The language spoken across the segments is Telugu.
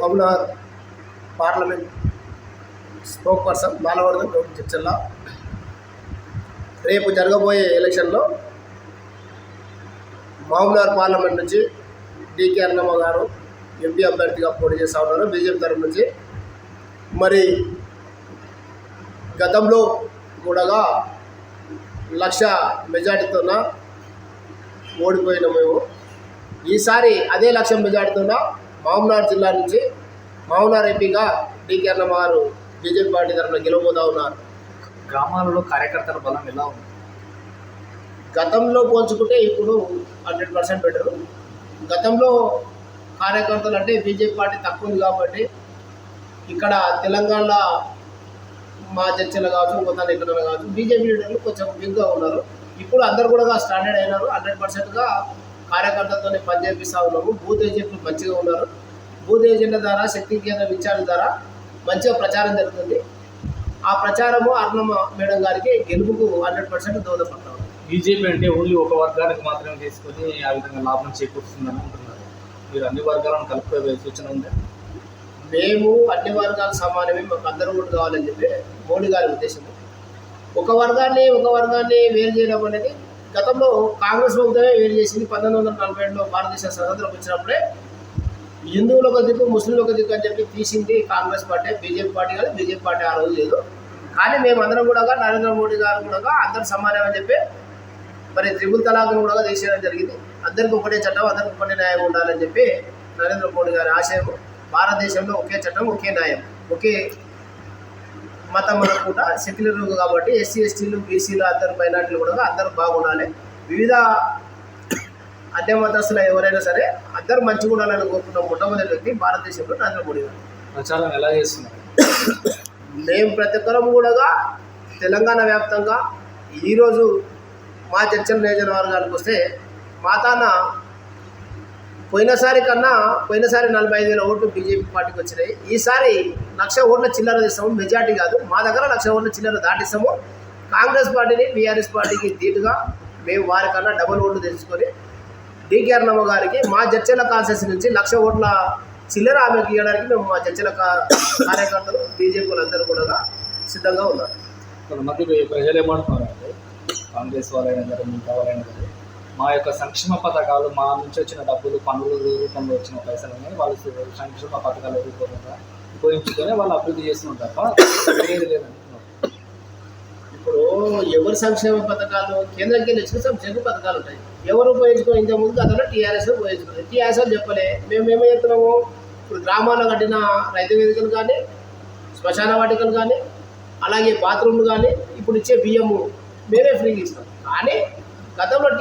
మమ్నార్ పార్లమెంట్ స్పోక్ పర్సన్ బాలవర్ధన్ చర్చల్లా రేపు జరగబోయే ఎలక్షన్లో మహబూబ్నగర్ పార్లమెంట్ నుంచి డికే అన్నమ్మ గారు ఎంపీ అభ్యర్థిగా పోటీ చేస్తూ ఉన్నారు బీజేపీ తరఫు నుంచి. మరి గతంలో కూడా లక్ష మెజార్టీతోన ఓడిపోయిన మేము. ఈసారి అదే లక్ష మెజార్టీతోన మహబూబ్నగర్ జిల్లా నుంచి మహబూబ్నగర్ ఎంపీగా డికే అన్నమ్మ గారు బీజేపీ పార్టీ తరఫున గెలవబోతా ఉన్నారు. గ్రామాలలో కార్యకర్తల బలం ఎలా ఉంది? గతంలో పోల్చుకుంటే ఇప్పుడు హండ్రెడ్ పర్సెంట్ బెటర్. గతంలో కార్యకర్తలు అంటే బీజేపీ పార్టీ తక్కువ ఉంది కాబట్టి ఇక్కడ తెలంగాణలో మా చర్చలు కావచ్చు కొంత ఇక్కడ కావచ్చు బీజేపీ లీడర్లు కొంచెం వీక్గా ఉన్నారు. ఇప్పుడు అందరు కూడా స్టాండర్డ్ అయినారు. హండ్రెడ్ పర్సెంట్గా కార్యకర్తలతో పనిచేపిస్తూ ఉన్నాము. బూత్ ఏజెంట్లు మంచిగా ఉన్నారు. బూత్ ఏజెంట్ల ద్వారా శక్తి కేంద్ర విచారణ ద్వారా మంచిగా ప్రచారం జరుగుతుంది. ఆ ప్రచారము అరుణమ్మ మేడం గారికి గెలుపుకు హండ్రెడ్ పర్సెంట్ దోహదపడతాం. బీజేపీ అంటే ఓన్లీ ఒక వర్గానికి మాత్రమే తీసుకొని ఆ విధంగా లాభం చేకూరుస్తుందని అంటున్నారు. మీరు అన్ని వర్గాలను కలుపుకోవే సూచన ఉందా? మేము అన్ని వర్గాలు సమానమే మాకు అందరూ ఓటు కావాలని చెప్పి మోడీ గారి ఉద్దేశం ఒక వర్గాన్ని ఒక వర్గాన్ని వేరు చేయడం అనేది గతంలో కాంగ్రెస్ ప్రభుత్వమే వేరు చేసింది? పంతొమ్మిది వందల నలభై ఏడులో భారతదేశ స్వతంత్రం వచ్చినప్పుడే హిందువులకు ఒక దిక్కు ముస్లింలు ఒక దిక్కు అని చెప్పి తీసింది కాంగ్రెస్ పార్టీ బీజేపీ పార్టీ కానీ బీజేపీ పార్టీ ఆ రోజు లేదు. కానీ మేమందరం కూడా నరేంద్ర మోడీ గారు కూడా అందరు సమానం అని చెప్పి మరి త్రిపుల్ తలాక్ను కూడా తీసేయడం జరిగింది. అందరికి ఒకటే చట్టం అందరికి ఒకటే న్యాయం ఉండాలని చెప్పి నరేంద్ర మోడీ గారి ఆశయం. భారతదేశంలో ఒకే చట్టం ఒకే న్యాయం ఒకే మతం అనుకుంటా సెక్యులర్ కాబట్టి ఎస్సీ ఎస్టీలు బీసీలు అందరు మైనార్టీలు కూడా అందరూ బాగుండాలి. వివిధ అన్య మతస్థులు ఎవరైనా సరే అందరూ మంచిగా ఉండాలని కోరుకున్న మొట్టమొదటి వ్యక్తి భారతదేశంలో నరేంద్ర మోడీ గారు. ప్రచారం ఎలా చేస్తున్నారు? మేము ప్రతి ఒక్కరం కూడా తెలంగాణ వ్యాప్తంగా ఈరోజు మా చర్చల నియోజకవర్గానికి వస్తే మా తాన పోయినసారి కన్నా పోయినసారి నలభై ఐదు వేల ఓట్లు బీజేపీ పార్టీకి వచ్చినాయి. ఈసారి లక్ష ఓట్ల చిల్లర తీస్తాము. మెజార్టీ కాదు. మా దగ్గర లక్ష ఓట్ల చిల్లర దాటిస్తాము. కాంగ్రెస్ పార్టీని బీఆర్ఎస్ పార్టీకి ధీటుగా మేము వారికన్నా డబుల్ ఓట్లు తెచ్చుకొని డీకే అన్నమ్మ గారికి మా జడ్చల కాన్సెస్ నుంచి లక్ష ఓట్ల చిల్లర ఆమె ఇవ్వడానికి మేము మా జడ్చల కార్యకర్తలు బీజేపీ వాళ్ళందరూ కూడా సిద్ధంగా ఉన్నారు. కొంతమంది ప్రజలు ఏమంటున్నారు కాంగ్రెస్ వాళ్ళైనా సరే మిగతా వాళ్ళైనా సరే. మా యొక్క సంక్షేమ పథకాలు మా నుంచి వచ్చిన డబ్బులు పనులు రూపంలో వచ్చిన పైసలని వాళ్ళు సంక్షేమ పథకాలు రూపంగా ఉపయోగించుకొని వాళ్ళు అభివృద్ధి చేస్తుంటారు లేదు లేదంటున్నారు ఇప్పుడు ఎవరి సంక్షేమ పథకాలు కేంద్రం కింద వచ్చిన సంక్షేమ పథకాలు ఉంటాయి. ఎవరు ఉపయోగించుకో ఇంత ముందు అతను టీఆర్ఎస్ ఉపయోగించుకున్నారు. టీఆర్ఎస్ చెప్పలే మేము ఏమో చెప్తున్నాము? ఇప్పుడు గ్రామాల్లో కట్టిన రైతు వేదికలు కానీ శ్మశాన వాటికలు కానీ అలాగే బాత్రూమ్లు కానీ ఇప్పుడు ఇచ్చే బియ్యము మేమే ఫ్రీగా ఇస్తాం.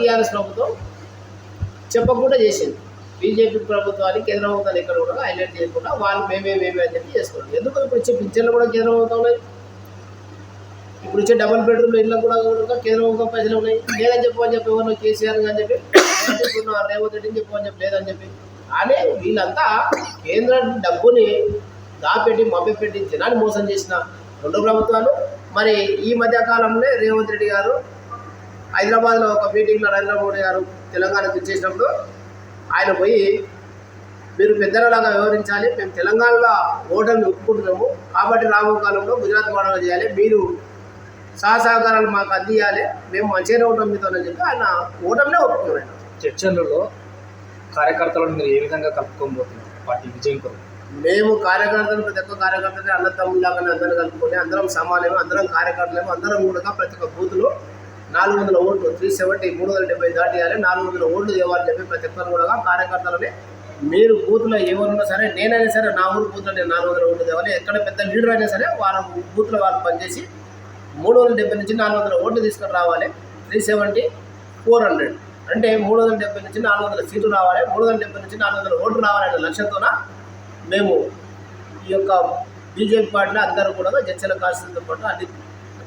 టీఆర్ఎస్ ప్రభుత్వం చెప్పకుండా చేసింది. బీజేపీ ప్రభుత్వాన్ని కేంద్ర ప్రభుత్వాన్ని ఎక్కడ కూడా హైలైట్ చేయకుండా వాళ్ళు మేమే మేమే అని చెప్పి చేసుకున్నారు ఎందుకు ఇప్పుడు వచ్చే పింఛన్లు కూడా కేంద్ర ప్రభుత్వం ఉన్నాయి ఇప్పుడు వచ్చే డబుల్ బెడ్రూమ్ ఇళ్ళ కూడా కూడా కేంద్ర ప్రభుత్వం పైసలు ఉన్నాయి. లేదని చెప్పమని చెప్పి ఎవరినో కేసీఆర్ అని చెప్పి చెప్పుకున్నారు రేవంత్ రెడ్డిని చెప్పి లేదని చెప్పి. కానీ వీళ్ళంతా కేంద్ర డబ్బుని దాపెట్టి మభ్యపెట్టి జనాన్ని మోసం చేసిన రెండు ప్రభుత్వాలు. మరి ఈ మధ్యకాలంలో రేవంత్ రెడ్డి గారు హైదరాబాద్లో ఒక మీటింగ్లో నరేంద్ర మోడీ గారు తెలంగాణకు ఇచ్చేసినప్పుడు ఆయన పోయి మీరు పెద్దలలాగా వ్యవహరించాలి మేము తెలంగాణలో ఓటర్ని ఒప్పుకుంటున్నాము కాబట్టి రాబో కాలంలో గుజరాత్ మోడల్ చేయాలి మీరు సహసహకారాలు మాకు అందియాలి మేము మంచిగానే ఉంటాం మీతో అని చెప్పి ఆయన ఓటమినే ఒప్పుకున్నాడు చర్చలలో కార్యకర్తలను మీరు ఏ విధంగా కలుపుకోబోతున్నారు? పార్టీ విజయం కొరకు. మేము కార్యకర్తలు ప్రతి ఒక్క కార్యకర్తని అన్న తమ్ముళ్ళగానే అందరం కలుపుకొని అందరం సమానమే అందరం కార్యకర్తలేము అందరం కూడా ప్రతి ఒక్క బూత్లో నాలుగు వందల ఓట్లు త్రీ సెవెంటీ మూడు వందల డెబ్బై దాటియాలి. నాలుగు వందల ఓట్లు ఇవ్వాలని చెప్పి ప్రతి ఒక్కరు కూడా కార్యకర్తలని మీరు బూత్లో ఎవరున్నా సరే నేనైనా సరే నా ఊరు బూత్లో నేను నాలుగు వందల ఓట్లు తేవాలి. ఎక్కడ పెద్ద లీడర్ అయినా సరే వాళ్ళ బూత్లో వాళ్ళు పనిచేసి మూడు వందల డెబ్బై నుంచి నాలుగు వందల ఓట్లు తీసుకొని రావాలి. త్రీ సెవెంటీ ఫోర్ హండ్రెడ్ అంటే మూడు వందల డెబ్బై నుంచి నాలుగు వందల సీట్లు రావాలి. మూడు వందల డెబ్బై నుంచి నాలుగు వందల ఓట్లు రావాలనే లక్ష్యంతోన మేము ఈ యొక్క బీజేపీ పార్టీలో అందరూ కూడా చర్చల కాల్సింతో పాటు అన్ని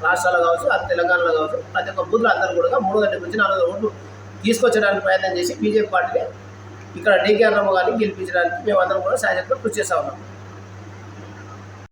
రాష్ట్రాల్లో కావచ్చు అది తెలంగాణలో కావచ్చు ప్రతి ఒక్క బూత్లో అందరూ కూడా మూడు గంటల నుంచి నాలుగు ఓట్లు తీసుకొచ్చడానికి ప్రయత్నం చేసి బీజేపీ పార్టీని ఇక్కడ డీకే అన్నమ్మ గారిని గెలిపించడానికి మేము కూడా సాయంత్రం కృషి చేస్తా ఉన్నాం.